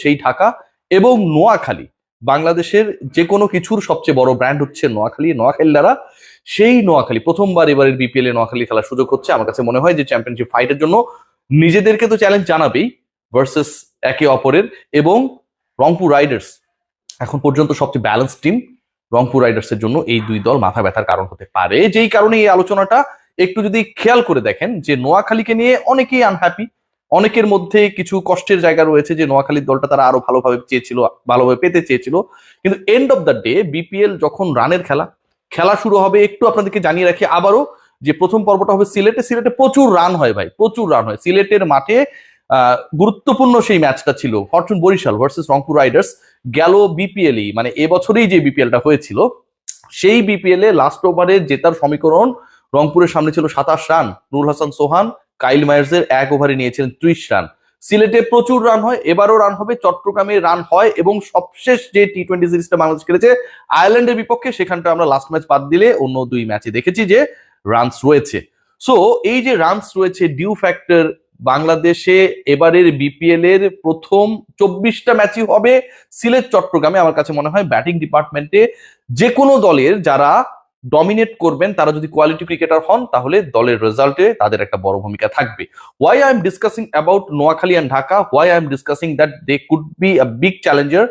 সেই ঢাকা এবং নোয়াখালী, বাংলাদেশের যে কোনো কিছুর সবচেয়ে বড় ব্র্যান্ড হচ্ছে নোয়াখালী। নোয়াখালীরা সেই নোয়াখালী, প্রথমবার এবারের বিপিএল এ নোয়াখালী খেলার সুযোগ হচ্ছে। আমার কাছে মনে হয় যে চ্যাম্পিয়নশিপ ফাইটের জন্য নিজেদেরকে তো চ্যালেঞ্জ জানাবেই ভার্সেস একে অপরের এবং রংপুর রাইডার্স এখন পর্যন্ত সবচেয়ে ব্যালেন্স টিম রংপুর রাইডার্স এর জন্য এই দুই দল মাথা ব্যথার কারণ হতে পারে। যেই কারণে এই আলোচনাটা একটু যদি খেয়াল করে দেখেন যে নোয়াখালীকে নিয়ে অনেকেই আনহ্যাপি অনেকের মধ্যে কিছু কষ্টের জায়গা রয়েছে যে নোয়াখালীর দলটা তারা আরও ভালোভাবে চেয়েছিল, ভালোভাবে পেতে চেয়েছিল। কিন্তু end of the day BPL যখন রানের খেলা খেলা শুরু হবে, একটু আপনাদেরকে জানিয়ে রাখি আবারও যে প্রথম পর্বটা হবে সিলেটে। সিলেটে প্রচুর রান হয় ভাই, প্রচুর রান হয়। সিলেটের মাঠে গুরুত্বপূর্ণ সেই ম্যাচটা ছিল। Fortune Barishal versus Rangpur Riders গেল বিপিএলই মানে এবছরেই যে বিপিএলটা হয়েছিল, সেই বিপিএল এ লাস্ট ওভারে জেতার সমীকরণ রংপুরের সামনে ছিল সাতাশ রান, নুরুল হাসান সোহান কাইল মায়ার্সের এক ওভারে নিয়েছিলেন ত্রিশ রান। সিলেটে প্রচুর রান হয়, এবারও রান হবে, চট্টগ্রামে রান হয় এবং সবশেষ যে টি টোয়েন্টি সিরিজটা বাংলাদেশ খেলেছে, আয়ারল্যান্ডের বিপক্ষে সেখানটা আমরা লাস্ট ম্যাচ বাদ দিলে অন্য দুই ম্যাচে দেখেছি যে রানস রয়েছে। সো এই যে রানস রয়েছে ডিউ ফ্যাক্টর বাংলাদেশে এবারের বিপিএল এর প্রথম চব্বিশটা ম্যাচই হবে সিলেট চট্টগ্রামে আমার কাছে মনে হয় ব্যাটিং ডিপার্টমেন্টে যে কোনো দলের যারা ডমিনেট করবেন, তারা যদি কোয়ালিটি ক্রিকেটার হন, তাহলে দলের রেজাল্টে তাদের একটা বড় ভূমিকা থাকবে। Why I am discussing about Noakhali and Dhaka? Why I am discussing that they could be a big challenger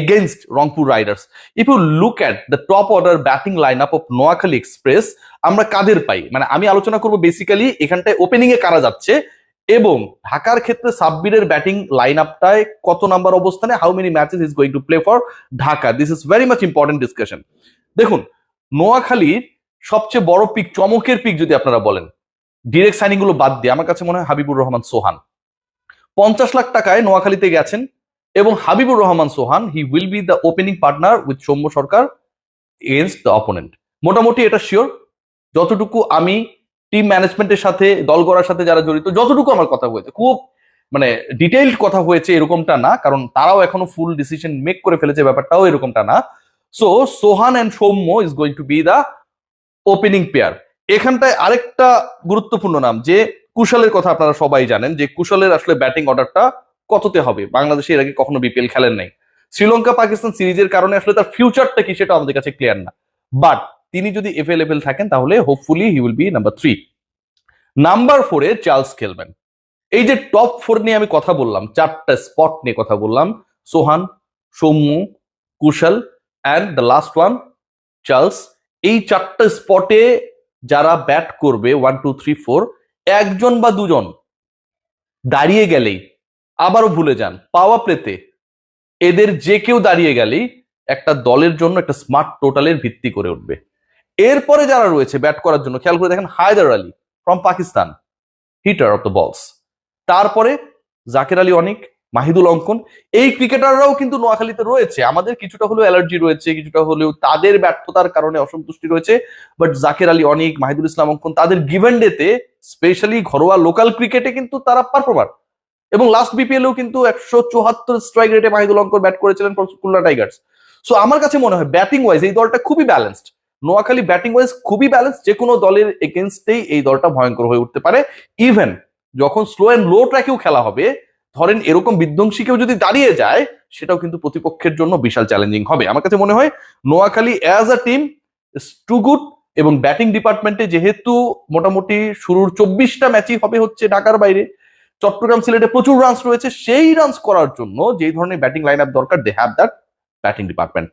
against Rangpur Riders if you look at the top order batting line up of Noakhali Express আমরা কাদের পাই? মানে আমি আলোচনা করব basically এখানটায় opening এ কারা যাচ্ছে এবং ঢাকার ক্ষেত্রে সাব্বিরের ব্যাটিং লাইন আপটায় কত নাম্বার অবস্থানে? How many matches is going to play for Dhaka? This is very much important discussion দেখুন নোয়াখালীর সবচেয়ে বড় পিক, চমকের পিক যদি আপনারা বলেন ডিরেক্ট সাইনিংগুলো বাদ দিয়ে, আমার কাছে মনে হয় হাবিবুর রহমান সোহান। পঞ্চাশ লাখ টাকায় নোয়াখালীতে গেছেন এবং Habibur Rahman Sohan he will be the opening partner with Soumya Sarkar against the opponent মোটামুটি এটা শিওর যতটুকু আমি টিম ম্যানেজমেন্টের সাথে, দল গড়ার সাথে যারা জড়িত, যতটুকু আমার কথা হয়েছে, খুব মানে ডিটেইলড কথা হয়েছে এরকমটা না, কারণ তারাও এখনও ফুল ডিসিশন মেক করে ফেলেছে, ব্যাপারটাও এরকমটা না। So Sohan and Soumya is going to be the opening pair এখানটায় আরেকটা গুরুত্বপূর্ণ নাম, যে কুশলের কথা আপনারা সবাই জানেন, যে কুশলের আসলে ব্যাটিং অর্ডারটা কততে হবে? বাংলাদেশে এর আগে কখনো বিপিএল খেলেন নাই। শ্রীলঙ্কা, পাকিস্তান সিরিজের কারণে আসলে তার ফিউচারটা কি সেটা আমাদের কাছে ক্লিয়ার না। বাট তিনি যদি এভেলেবেল থাকেন, তাহলে hopefully he will be number three number ফোরে চার্লস খেলবেন। এই যে টপ ফোর নিয়ে আমি কথা বললাম, চারটা স্পট নিয়ে কথা বললাম Sohan Soumya Kusal and the last one Charles এই চারটা স্পটে যারা ব্যাট করবে ওয়ান টু থ্রি ফোর একজন বা দুজন, দাঁড়িয়ে গেলেই, আবারও ভুলে যান পাওয়া প্লেতে এদের যে কেউ দাঁড়িয়ে গেলেই, একটা দলের জন্য একটা স্মার্ট টোটালের ভিত্তি করে উঠবে। এরপরে যারা রয়েছে ব্যাট করার জন্য, খেয়াল করে দেখেন, Haider Ali from Pakistan hitter of the balls তারপরে জাকের আলী অনিক মাহিদুল অঙ্কন, এই ক্রিকেটাররাও কিন্তু নোয়াখালীতে রয়েছে। আমাদের কিছুটা হলেও অ্যালার্জি রয়েছে, কিছুটা হলেও তাদের ব্যর্থতার কারণে অসন্তুষ্টি রয়েছে। বাট জাকের আলী অনিক, মাহিদুল ইসলাম অঙ্কন তাদের গিভেন ডেতে, স্পেশালি ঘরোয়া লোকাল ক্রিকেটে কিন্তু তারা পারফর্মার। এবং লাস্ট বিপিএলেও কিন্তু একশো চুয়াত্তর স্ট্রাইক রেটে মাহিদুল অঙ্কন ব্যাট করেছিলেন খুলনা টাইগার্স সো আমার কাছে মনে হয় ব্যাটিং ওয়াইজ এই দলটা খুবই ব্যালেন্সড নোয়াখালী ব্যাটিং ওয়াইজ খুবই ব্যালেন্স যে কোনো দলের এগেনস্টেই এই দলটা ভয়ঙ্কর হয়ে উঠতে পারে। ইভেন যখন স্লো অ্যান্ড লো ট্র্যাকেও খেলা হবে ধরেন এরকম বিধ্বংসী কেউ যদি দাঁড়িয়ে যায়, সেটাও কিন্তু প্রতিপক্ষের জন্য বিশাল চ্যালেঞ্জিং হবে। আমার কাছে মনে হয় Noakhali as a team too good এবং ব্যাটিং ডিপার্টমেন্টে যেহেতু মোটামুটি শুরুর চব্বিশটা ম্যাচই হবে হচ্ছে ঢাকার বাইরে, চট্টগ্রাম সিলেটে প্রচুর রানস রয়েছে, সেই রানস করার জন্য যেই ধরনের ব্যাটিং লাইন আপ দরকার they have that batting department